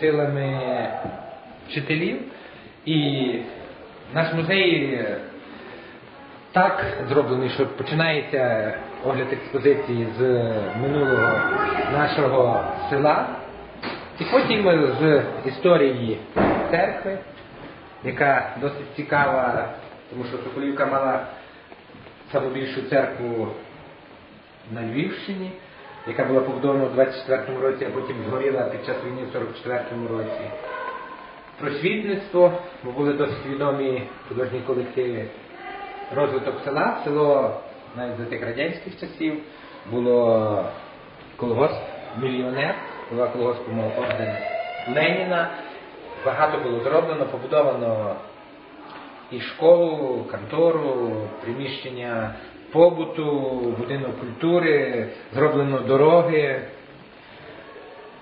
силами вчителів. І наш музей е, так зроблений, що починається огляд експозиції з минулого нашого села. І потім з історії церкви, яка досить цікава, тому що Соколівка мала саму церкву на Львівщині, яка була побудована у 24-му році, а потім згоріла під час війни в 44-му році. Просвітництво, бо були досить відомі художні колективи. Розвиток села, село навіть за тих радянських часів було колгосп, мільйонер, голова колгоспу орден Леніна. Багато було зроблено, побудовано і школу, контору, приміщення побуту, будинок культури, зроблено дороги.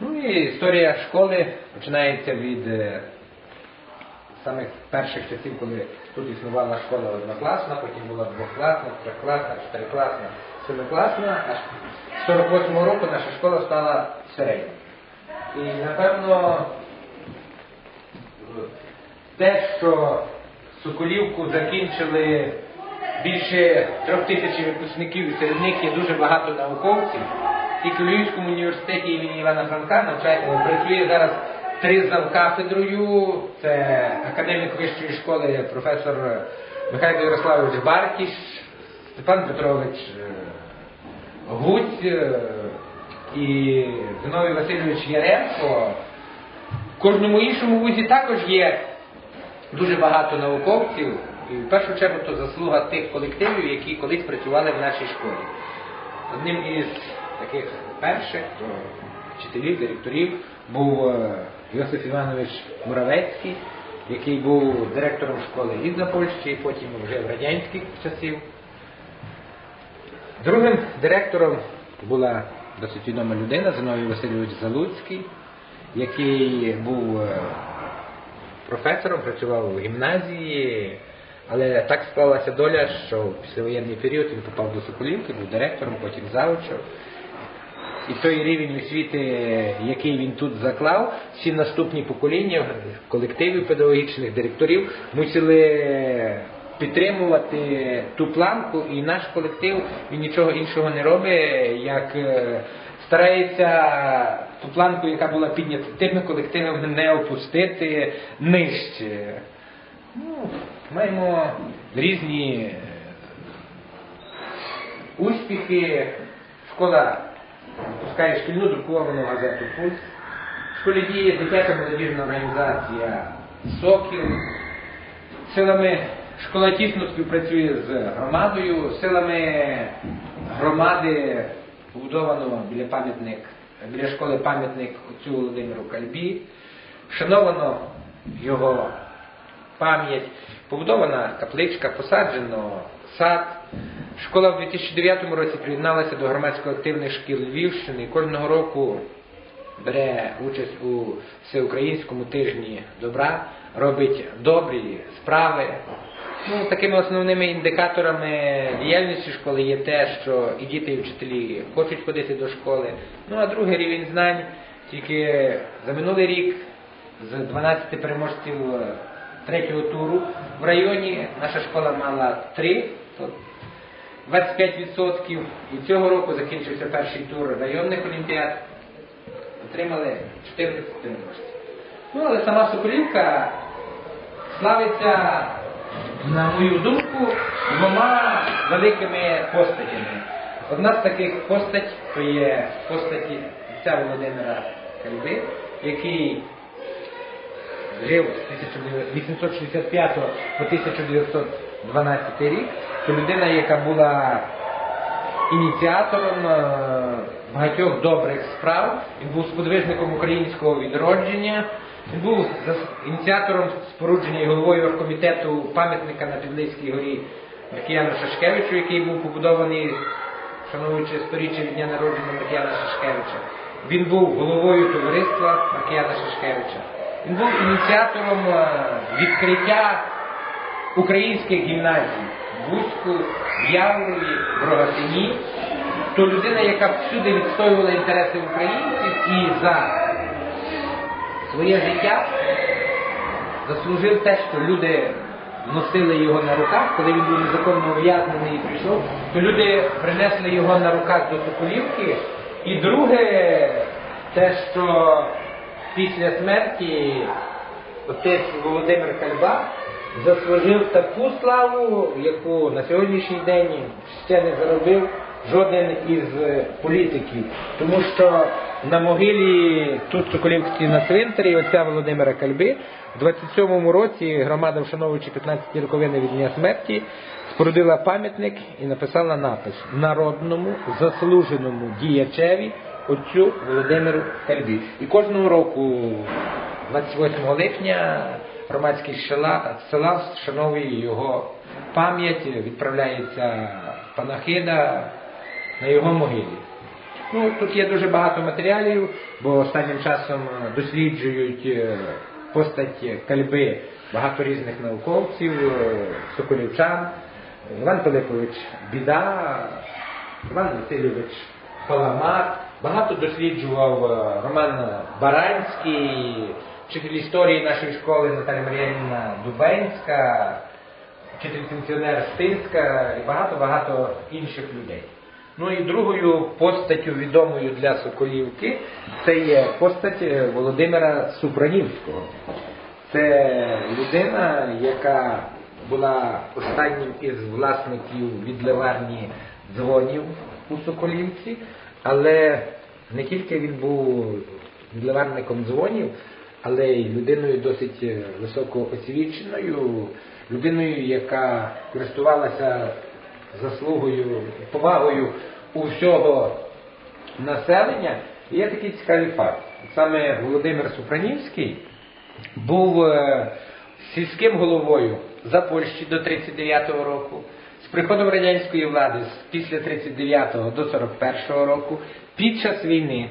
Ну і історія школи починається від е, самих перших часів, коли тут існувала школа однокласна, потім була двокласна, трьохкласна, чотирикласна, семикласна, аж з 48-го року наша школа стала середня. І напевно те, що Соколівку закінчили більше трьох тисяч випускників, і серед них є дуже багато науковців. Тільки в Львівському університеті імені Івана Франка навчає, працює зараз три завкафедрою. Це академік вищої школи, професор Михайло Ярославович Баркіш, Степан Петрович е, Гуць е, і Зиновій Васильович Яремко. В кожному іншому вузі також є дуже багато науковців, і в першу чергу то заслуга тих колективів, які колись працювали в нашій школі. Одним із таких перших вчителів, директорів був е, Йосиф Іванович Муравецький, який був директором школи і за Польщі, і потім вже в радянських часів. Другим директором була досить відома людина Зиновій Васильович Залуцький, який був е, професором, працював у гімназії, але так склалася доля, що в післявоєнний період він попав до Соколівки, був директором, потім завучем. І той рівень освіти, який він тут заклав, всі наступні покоління колективів педагогічних директорів мусили підтримувати ту планку, і наш колектив він нічого іншого не робить, як е, старається ту планку, яка була піднята тими колективами, не опустити нижче. Маємо різні е, успіхи. Школа випускає шкільну друковану газету Пульс. В школі діє дитяча молодіжна організація Сокіл. Силами школа тісно співпрацює з громадою, силами громади побудовано біля пам'ятник, біля школи пам'ятник отцю Володимиру Кальбі. Вшановано його пам'ять, побудована капличка, посаджено сад. Школа в 2009 році приєдналася до громадсько активних шкіл Львівщини кожного року бере участь у всеукраїнському тижні добра, робить добрі справи. Ну, такими основними індикаторами діяльності школи є те, що і діти, і вчителі хочуть ходити до школи. Ну а другий рівень знань тільки за минулий рік з 12 переможців третього туру в районі наша школа мала 3, то 25%. І цього року закінчився перший тур районних олімпіад. Отримали 14 переможців. Ну, але сама Соколівка славиться, на мою думку, двома великими постатями. Одна з таких постать то є постаті отця Володимира Кальби, який жив з 1865 по 1912 рік. Це людина, яка була ініціатором е, багатьох добрих справ. Він був сподвижником українського відродження. Він був ініціатором спорудження і головою оргкомітету пам'ятника на Підлицькій горі Маркіяну Шашкевичу, який був побудований, шануючи сторіччя від дня народження Маркіяна Шашкевича. Він був головою товариства Маркіяна Шашкевича. Він був ініціатором е, відкриття українських гімназій в Буську, в Яворові, в Рогатині. То людина, яка всюди відстоювала інтереси українців і за своє життя заслужив те, що люди носили його на руках, коли він був незаконно ув'язнений і прийшов, то люди принесли його на руках до Соколівки. І друге, те, що після смерті отець Володимир Кальба заслужив таку славу, яку на сьогоднішній день ще не заробив жоден із політиків. Тому що на могилі тут Соколівці на цвинтарі отця Володимира Кальби в 27-му році громада, вшановуючи 15 роковини від дня смерті, спорудила пам'ятник і написала напис народному заслуженому діячеві отцю Володимиру Кальбі. І кожного року 28 липня громадський села, села вшановує його пам'ять, відправляється панахида на його могилі. Ну, тут є дуже багато матеріалів, бо останнім часом досліджують е, постать Кальби багато різних науковців, е, соколівчан. Іван Пилипович Біда, Іван Васильович Паламар. Багато досліджував е, Роман Баранський, вчитель історії нашої школи Наталя Мар'янівна Дубенська, вчитель-пенсіонер Стинська і багато-багато інших людей. Ну і другою постаттю відомою для Соколівки це є постать е, Володимира Супранівського. Це людина, яка була останнім із власників відливарні дзвонів у Соколівці, але не тільки він був відливарником дзвонів, але й людиною досить е, високоосвіченою, людиною, яка користувалася заслугою, повагою у всього населення. І є такий цікавий факт. Саме Володимир Супранівський був е, сільським головою за Польщі до 39-го року. Приходом радянської влади після 39-го до 41-го року, під час війни,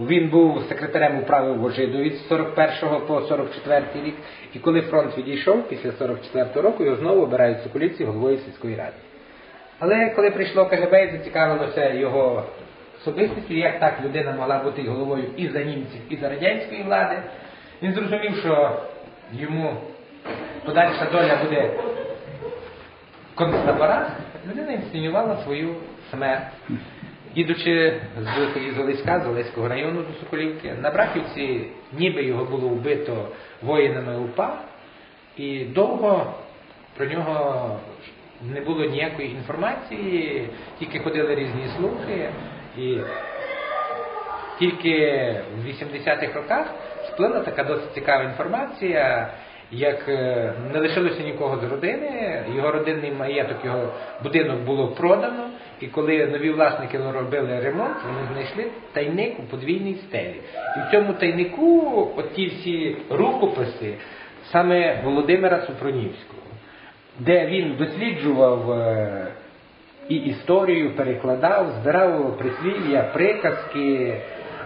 він був секретарем управи в Ожидові з 41 по 44 рік. І коли фронт відійшов після 44 року, його знову обирають Соколівці головою сільської ради. Але коли прийшло КГБ і зацікавилося його особистістю, як так людина могла бути головою і за німців, і за радянської влади, він зрозумів, що йому подальша доля буде концтаборах, людина інсценювала свою смерть. Їдучи з із Олеська, з Олеського району до Соколівки, на Брахівці ніби його було вбито воїнами УПА, і довго про нього не було ніякої інформації, тільки ходили різні слухи. І тільки в 80-х роках сплила така досить цікава інформація, як е, не лишилося нікого з родини, його родинний маєток, його будинок було продано, і коли нові власники робили ремонт, вони знайшли тайник у подвійній стелі. І в цьому тайнику оті всі рукописи саме Володимира Супронівського, де він досліджував е, і історію перекладав, збирав прислів'я, приказки.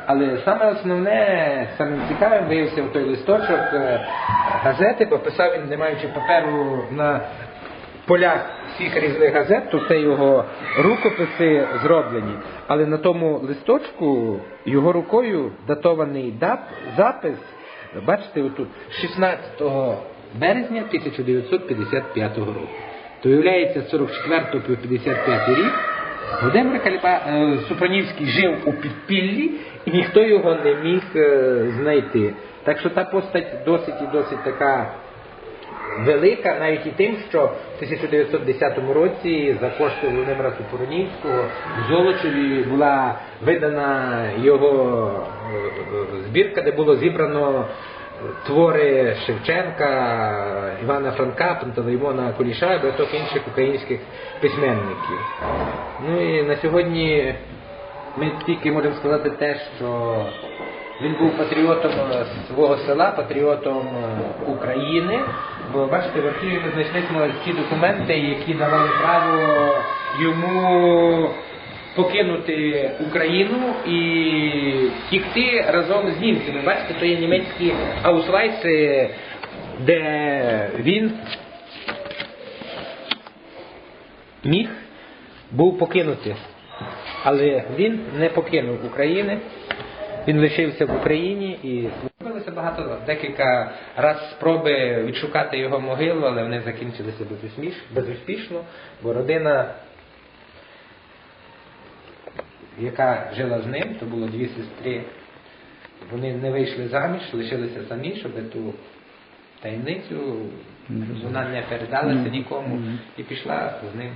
Але саме основне, самим цікавим виявився в той листочок е, газети, бо писав він, не маючи паперу на полях всіх різних газет, то це його рукописи зроблені. Але на тому листочку його рукою датований дат, запис, бачите, отут 16 березня 1955 року. То виявляється, з 44 по 55 рік Володимир Каліпа е, Супранівський жив у підпіллі і ніхто його не міг е, знайти. Так що та постать досить і досить така велика, навіть і тим, що в 1910 році за кошти Володимира Супранівського в Золочеві була видана його е, збірка, де було зібрано твори Шевченка, Івана Франка, Пантелеймона Куліша і багатьох інших українських письменників. Ну і на сьогодні ми тільки можемо сказати те, що він був патріотом свого села, патріотом України. Бо бачите, в архіві ми знайшли ті документи, які давали право йому покинути Україну і тікти разом з німцями. Бачите, то є німецькі аусвайси, де він міг був покинути. Але він не покинув України, він лишився в Україні і зробилася багато, декілька раз спроби відшукати його могилу, але вони закінчилися безуспіш- безуспішно, бо родина, яка жила з ним, то було дві сестри, вони не вийшли заміж, лишилися самі, щоб ту таємницю, вона не передалася нікому і пішла з ним